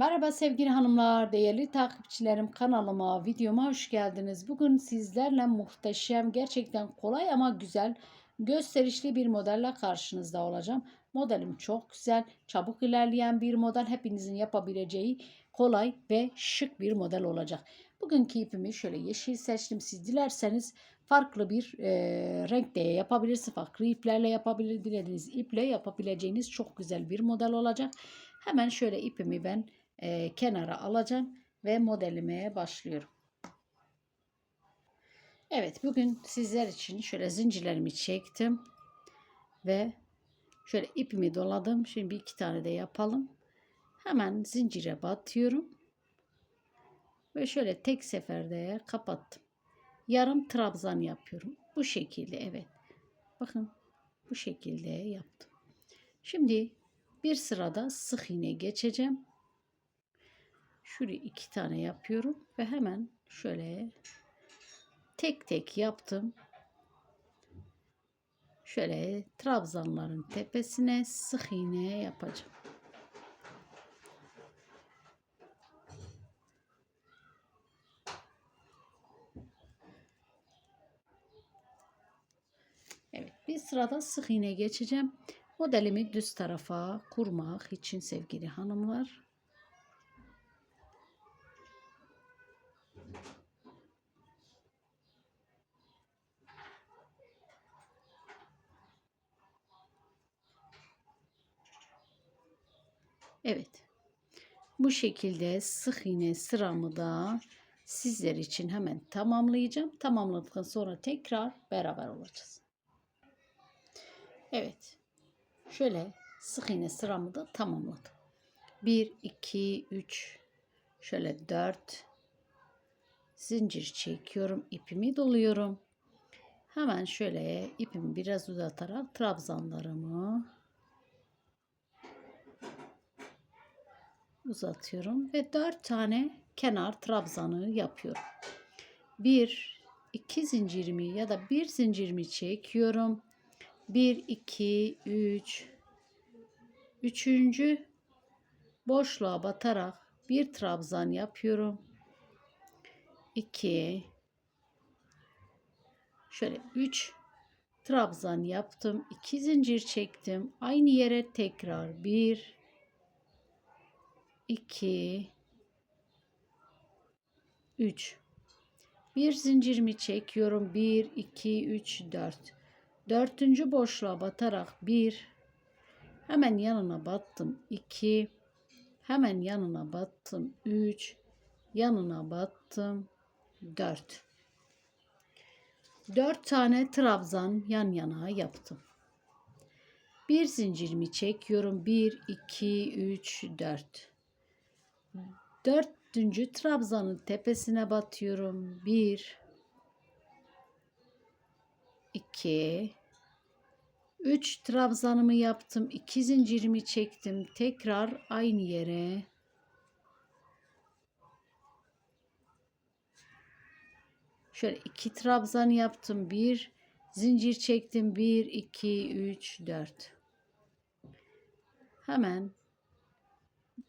Merhaba sevgili hanımlar, değerli takipçilerim kanalıma, videoma hoş geldiniz. Bugün sizlerle muhteşem, gerçekten kolay ama güzel, gösterişli bir modelle karşınızda olacağım. Modelim çok güzel, çabuk ilerleyen bir model. Hepinizin yapabileceği kolay ve şık bir model olacak. Bugünkü ipimi şöyle yeşil seçtim. Siz dilerseniz farklı bir e, renkte yapabilirsiniz. Farklı iplerle yapabilir, dilediğiniz iple yapabileceğiniz çok güzel bir model olacak. Hemen şöyle ipimi ben e, kenara alacağım ve modelime başlıyorum. Evet bugün sizler için şöyle zincirlerimi çektim ve şöyle ipimi doladım. Şimdi iki tane de yapalım. Hemen zincire batıyorum ve şöyle tek seferde kapattım. Yarım trabzan yapıyorum. Bu şekilde evet. Bakın bu şekilde yaptım. Şimdi bir sırada sık iğne geçeceğim. Şuraya iki tane yapıyorum ve hemen şöyle tek tek yaptım. Şöyle trabzanların tepesine sık iğne yapacağım. Evet bir sırada sık iğne geçeceğim. Modelimi düz tarafa kurmak için sevgili hanımlar. Evet. Bu şekilde sık iğne sıramı da sizler için hemen tamamlayacağım. Tamamladıktan sonra tekrar beraber olacağız. Evet. Şöyle sık iğne sıramı da tamamladım. 1 2 3 şöyle 4 zincir çekiyorum. ipimi doluyorum. Hemen şöyle ipimi biraz uzatarak trabzanlarımı uzatıyorum ve 4 tane kenar trabzanı yapıyorum. 1 2 zincirimi ya da bir zincirimi çekiyorum. 1 2 3 üçüncü boşluğa batarak bir trabzan yapıyorum. 2 şöyle 3 trabzan yaptım. 2 zincir çektim. Aynı yere tekrar 1 2 3 bir zincirimi çekiyorum. 1 2 3 4 dördüncü boşluğa batarak 1 hemen yanına battım. 2 hemen yanına battım. 3 yanına battım. 4 4 tane trabzan yan yana yaptım. Bir zincirimi çekiyorum. 1 2 3 4 Dördüncü trabzanın tepesine batıyorum. Bir, iki, üç trabzanımı yaptım. iki zincirimi çektim. Tekrar aynı yere. Şöyle iki trabzan yaptım. Bir zincir çektim. Bir, iki, üç, dört. Hemen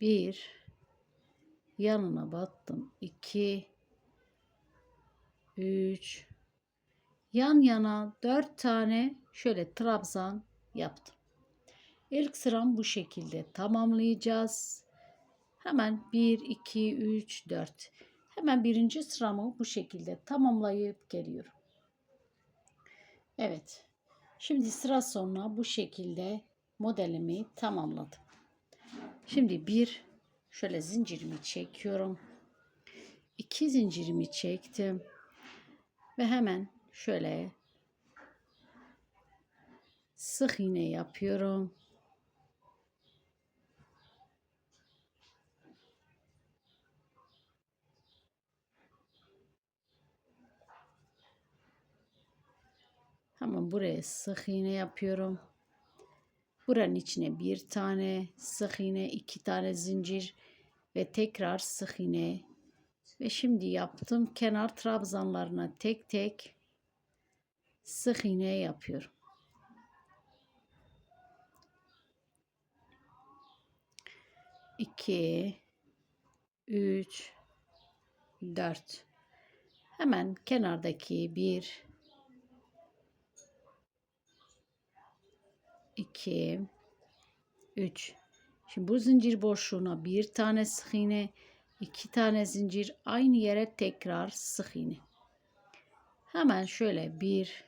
bir, yanına battım 2 3 yan yana 4 tane şöyle trabzan yaptım. İlk sıram bu şekilde tamamlayacağız. Hemen 1 2 3 4 Hemen birinci sıramı bu şekilde tamamlayıp geliyorum. Evet. Şimdi sıra sonuna bu şekilde modelimi tamamladım. Şimdi bir Şöyle zincirimi çekiyorum. İki zincirimi çektim. Ve hemen şöyle sık iğne yapıyorum. Hemen buraya sık iğne yapıyorum. Buranın içine bir tane sık iğne, iki tane zincir ve tekrar sık iğne. Ve şimdi yaptım kenar trabzanlarına tek tek sık iğne yapıyorum. İki, 3 4 Hemen kenardaki 1 2 3 Şimdi bu zincir boşluğuna bir tane sık iğne, iki tane zincir aynı yere tekrar sık iğne. Hemen şöyle 1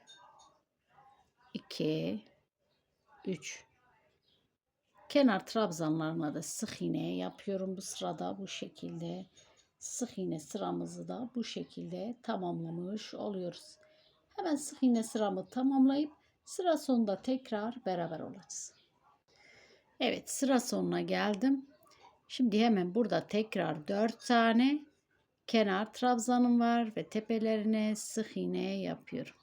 2 3 kenar trabzanlarına da sık iğne yapıyorum bu sırada bu şekilde sık iğne sıramızı da bu şekilde tamamlamış oluyoruz. Hemen sık iğne sıramı tamamlayıp sıra sonunda tekrar beraber olacağız. Evet sıra sonuna geldim. Şimdi hemen burada tekrar 4 tane kenar trabzanım var ve tepelerine sık iğne yapıyorum.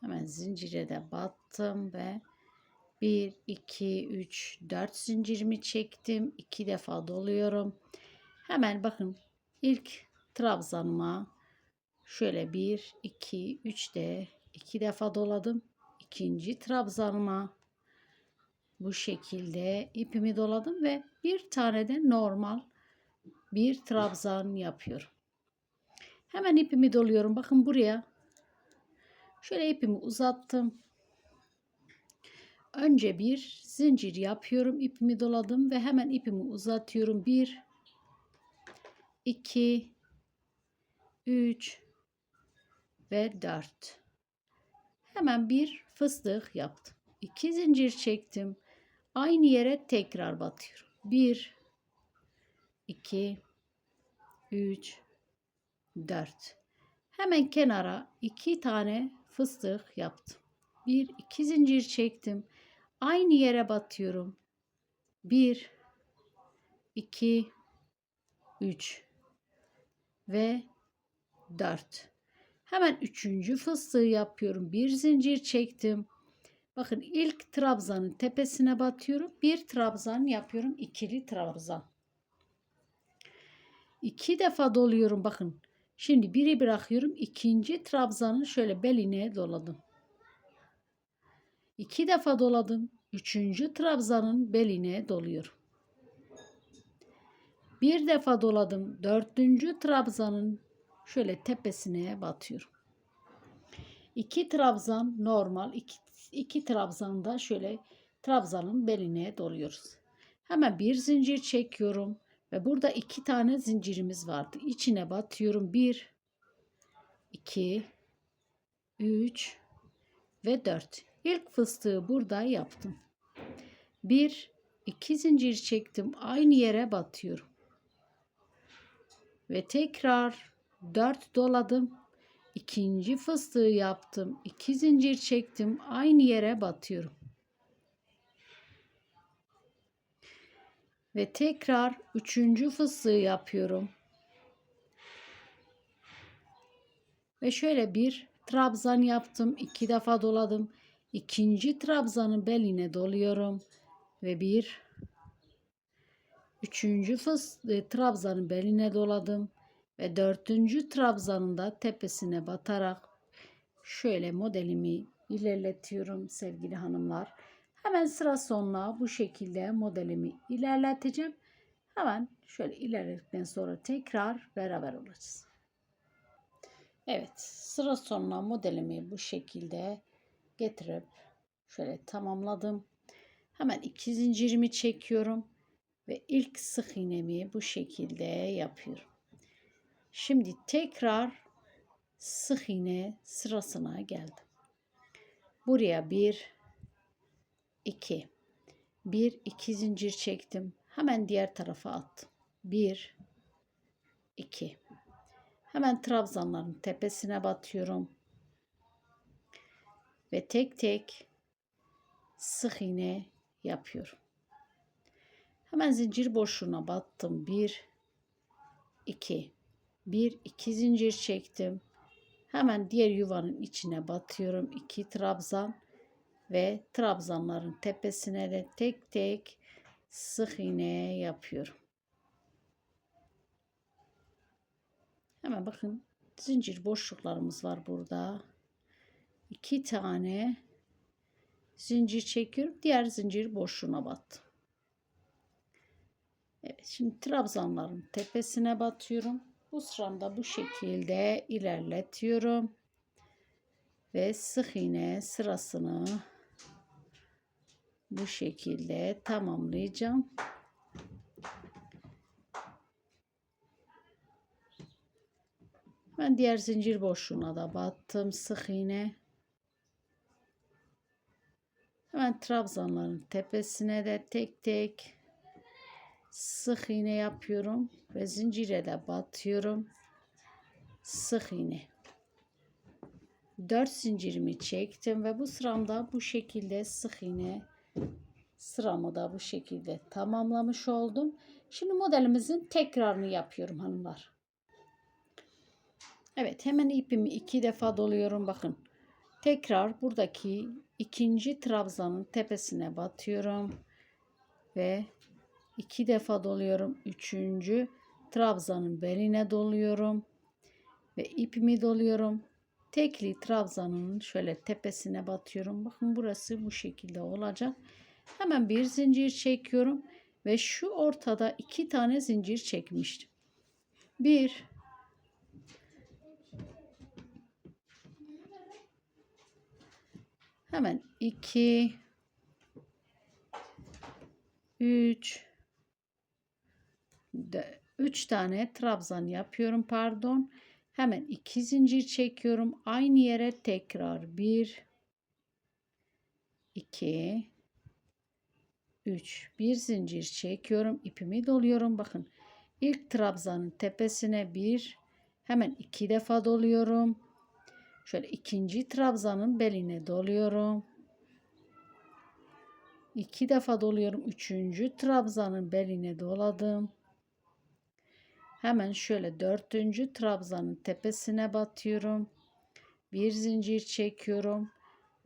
Hemen zincire de battım ve 1, 2, 3, 4 zincirimi çektim. 2 defa doluyorum. Hemen bakın ilk trabzanıma şöyle 1, 2, 3 de 2 defa doladım. İkinci trabzanıma bu şekilde ipimi doladım ve bir tane de normal bir trabzan yapıyorum. Hemen ipimi doluyorum. Bakın buraya şöyle ipimi uzattım. Önce bir zincir yapıyorum. ipimi doladım ve hemen ipimi uzatıyorum. 1 2 3 ve 4. Hemen bir fıstık yaptım. 2 zincir çektim. Aynı yere tekrar batıyorum. 1 2 3 4. Hemen kenara 2 tane fıstık yaptım. 1 2 zincir çektim. Aynı yere batıyorum. 1 2 3 ve 4. Hemen üçüncü fıstığı yapıyorum. Bir zincir çektim. Bakın ilk trabzanın tepesine batıyorum. Bir trabzan yapıyorum. ikili trabzan. İki defa doluyorum. Bakın. Şimdi biri bırakıyorum. İkinci trabzanın şöyle beline doladım. İki defa doladım. Üçüncü trabzanın beline doluyorum. Bir defa doladım. Dördüncü trabzanın şöyle tepesine batıyorum. İki trabzan normal. iki, iki trabzan da şöyle trabzanın beline doluyoruz. Hemen bir zincir çekiyorum. Ve burada iki tane zincirimiz vardı. İçine batıyorum. Bir, iki, üç ve dört. İlk fıstığı burada yaptım. Bir, iki zincir çektim. Aynı yere batıyorum. Ve tekrar dört doladım. İkinci fıstığı yaptım. iki zincir çektim. Aynı yere batıyorum. Ve tekrar üçüncü fıstığı yapıyorum. Ve şöyle bir trabzan yaptım. iki defa doladım. İkinci trabzanın beline doluyorum. Ve bir üçüncü fıstığı e, trabzanın beline doladım. Ve dördüncü trabzanın da tepesine batarak şöyle modelimi ilerletiyorum sevgili hanımlar. Hemen sıra sonuna bu şekilde modelimi ilerleteceğim. Hemen şöyle ilerledikten sonra tekrar beraber olacağız. Evet sıra sonuna modelimi bu şekilde getirip şöyle tamamladım. Hemen iki zincirimi çekiyorum ve ilk sık iğnemi bu şekilde yapıyorum. Şimdi tekrar sık iğne sırasına geldim. Buraya bir 2 1 2 zincir çektim. Hemen diğer tarafa attım. 1 2 Hemen trabzanların tepesine batıyorum. Ve tek tek sık iğne yapıyorum. Hemen zincir boşluğuna battım. 1 2 1 2 zincir çektim. Hemen diğer yuvanın içine batıyorum. 2 trabzan ve trabzanların tepesine de tek tek sık iğne yapıyorum. Hemen bakın zincir boşluklarımız var burada. İki tane zincir çekiyorum. Diğer zincir boşluğuna battım. Evet şimdi trabzanların tepesine batıyorum. Bu sıramda bu şekilde ilerletiyorum. Ve sık iğne sırasını bu şekilde tamamlayacağım. Ben diğer zincir boşluğuna da battım sık iğne. Hemen trabzanların tepesine de tek tek sık iğne yapıyorum ve zincire de batıyorum. Sık iğne. 4 zincirimi çektim ve bu sıramda bu şekilde sık iğne sıramı da bu şekilde tamamlamış oldum. Şimdi modelimizin tekrarını yapıyorum hanımlar. Evet hemen ipimi iki defa doluyorum bakın. Tekrar buradaki ikinci trabzanın tepesine batıyorum ve iki defa doluyorum. Üçüncü trabzanın beline doluyorum ve ipimi doluyorum. Tekli trabzanın şöyle tepesine batıyorum. Bakın burası bu şekilde olacak. Hemen bir zincir çekiyorum ve şu ortada iki tane zincir çekmiştim. Bir Hemen 2 3 3 tane trabzan yapıyorum pardon. Hemen 2 zincir çekiyorum. Aynı yere tekrar 1 2 3 bir zincir çekiyorum. ipimi doluyorum. Bakın ilk trabzanın tepesine bir hemen iki defa doluyorum. Şöyle ikinci trabzanın beline doluyorum. İki defa doluyorum. Üçüncü trabzanın beline doladım. Hemen şöyle dördüncü trabzanın tepesine batıyorum. Bir zincir çekiyorum.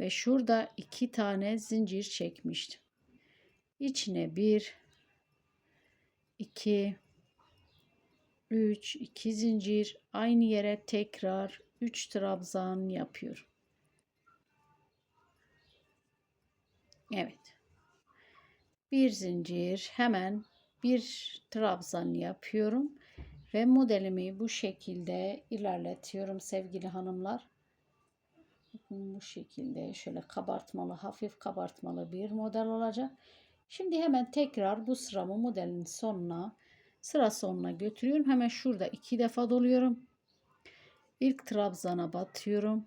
Ve şurada iki tane zincir çekmiştim. İçine bir, iki, üç, iki zincir aynı yere tekrar 3 trabzan yapıyorum. Evet. Bir zincir hemen bir trabzan yapıyorum ve modelimi bu şekilde ilerletiyorum sevgili hanımlar. Bu şekilde şöyle kabartmalı, hafif kabartmalı bir model olacak. Şimdi hemen tekrar bu sıramı modelin sonuna, sıra sonuna götürüyorum. Hemen şurada iki defa doluyorum. İlk trabzana batıyorum.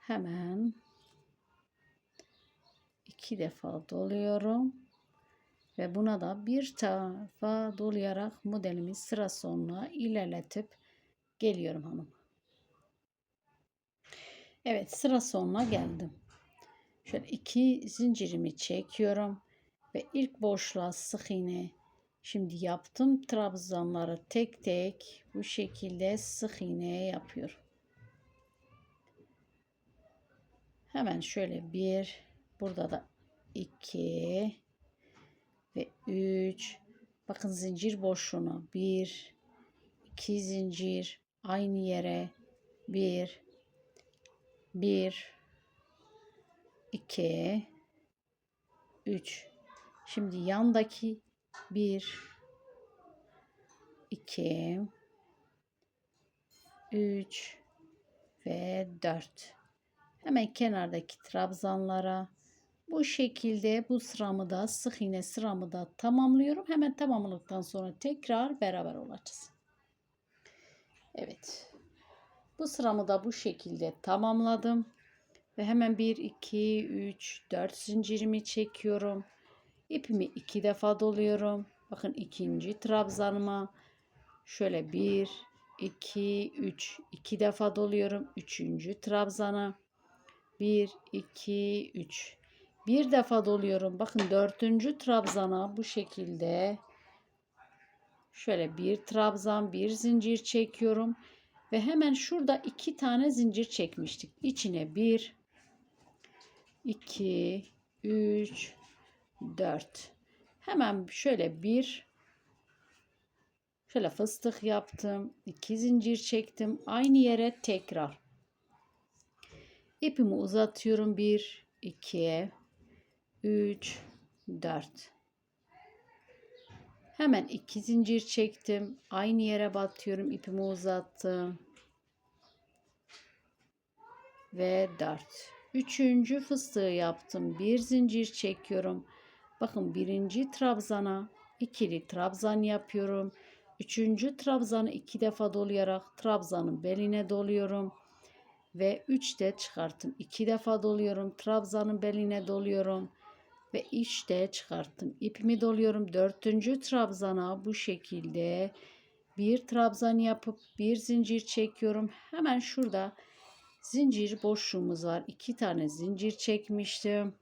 Hemen iki defa doluyorum ve buna da bir defa dolayarak modelimi sıra sonuna ilerletip geliyorum hanım. Evet sıra sonuna geldim. Şöyle iki zincirimi çekiyorum ve ilk boşluğa sık iğne şimdi yaptım trabzanları tek tek bu şekilde sık iğne yapıyorum hemen şöyle bir burada da iki ve üç. Bakın zincir boşluğuna. Bir iki zincir. Aynı yere. Bir bir iki üç. Şimdi yandaki 1 2 3 ve 4 hemen kenardaki trabzanlara bu şekilde bu sıramı da sık iğne sıramı da tamamlıyorum. Hemen tamamladıktan sonra tekrar beraber olacağız. Evet. Bu sıramı da bu şekilde tamamladım. Ve hemen 1, 2, 3, 4 zincirimi çekiyorum. İpimi iki defa doluyorum. Bakın ikinci trabzanıma şöyle bir, iki, üç, iki defa doluyorum. Üçüncü trabzana bir, iki, üç. Bir defa doluyorum. Bakın dördüncü trabzana bu şekilde şöyle bir trabzan, bir zincir çekiyorum. Ve hemen şurada iki tane zincir çekmiştik. İçine bir, iki, üç, 4. Hemen şöyle bir şöyle fıstık yaptım. 2 zincir çektim. Aynı yere tekrar. İpimi uzatıyorum. 1, 2, 3, 4. Hemen iki zincir çektim. Aynı yere batıyorum. ipimi uzattım. Ve 4. Üçüncü fıstığı yaptım. Bir zincir çekiyorum. Bakın birinci trabzana ikili trabzan yapıyorum. Üçüncü trabzanı iki defa dolayarak trabzanın beline doluyorum. Ve üç de çıkarttım. iki defa doluyorum. Trabzanın beline doluyorum. Ve işte çıkarttım. İpimi doluyorum. Dördüncü trabzana bu şekilde bir trabzan yapıp bir zincir çekiyorum. Hemen şurada zincir boşluğumuz var. İki tane zincir çekmiştim.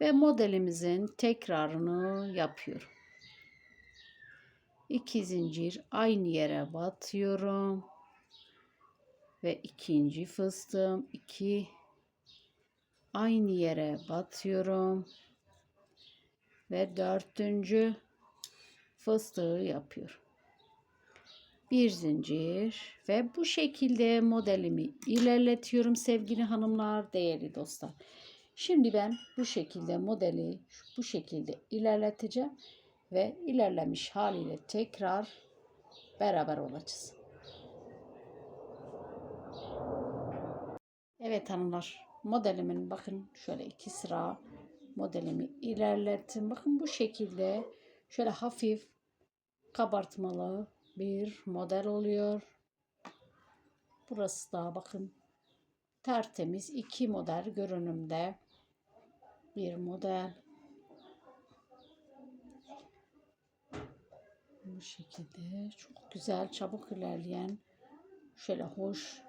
Ve modelimizin tekrarını yapıyorum. İki zincir aynı yere batıyorum. Ve ikinci fıstığım iki aynı yere batıyorum. Ve dördüncü fıstığı yapıyorum. Bir zincir ve bu şekilde modelimi ilerletiyorum sevgili hanımlar, değerli dostlar. Şimdi ben bu şekilde modeli bu şekilde ilerleteceğim ve ilerlemiş haliyle tekrar beraber olacağız. Evet hanımlar modelimin bakın şöyle iki sıra modelimi ilerlettim. Bakın bu şekilde şöyle hafif kabartmalı bir model oluyor. Burası da bakın tertemiz iki model görünümde bir model. Bu şekilde çok güzel çabuk ilerleyen şöyle hoş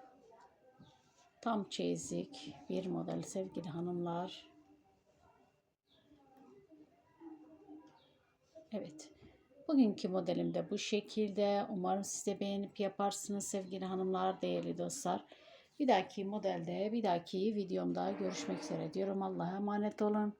tam çeyizlik bir model sevgili hanımlar. Evet. Bugünkü modelim de bu şekilde. Umarım siz de beğenip yaparsınız sevgili hanımlar, değerli dostlar. Bir dahaki modelde, bir dahaki videomda görüşmek üzere diyorum. Allah'a emanet olun.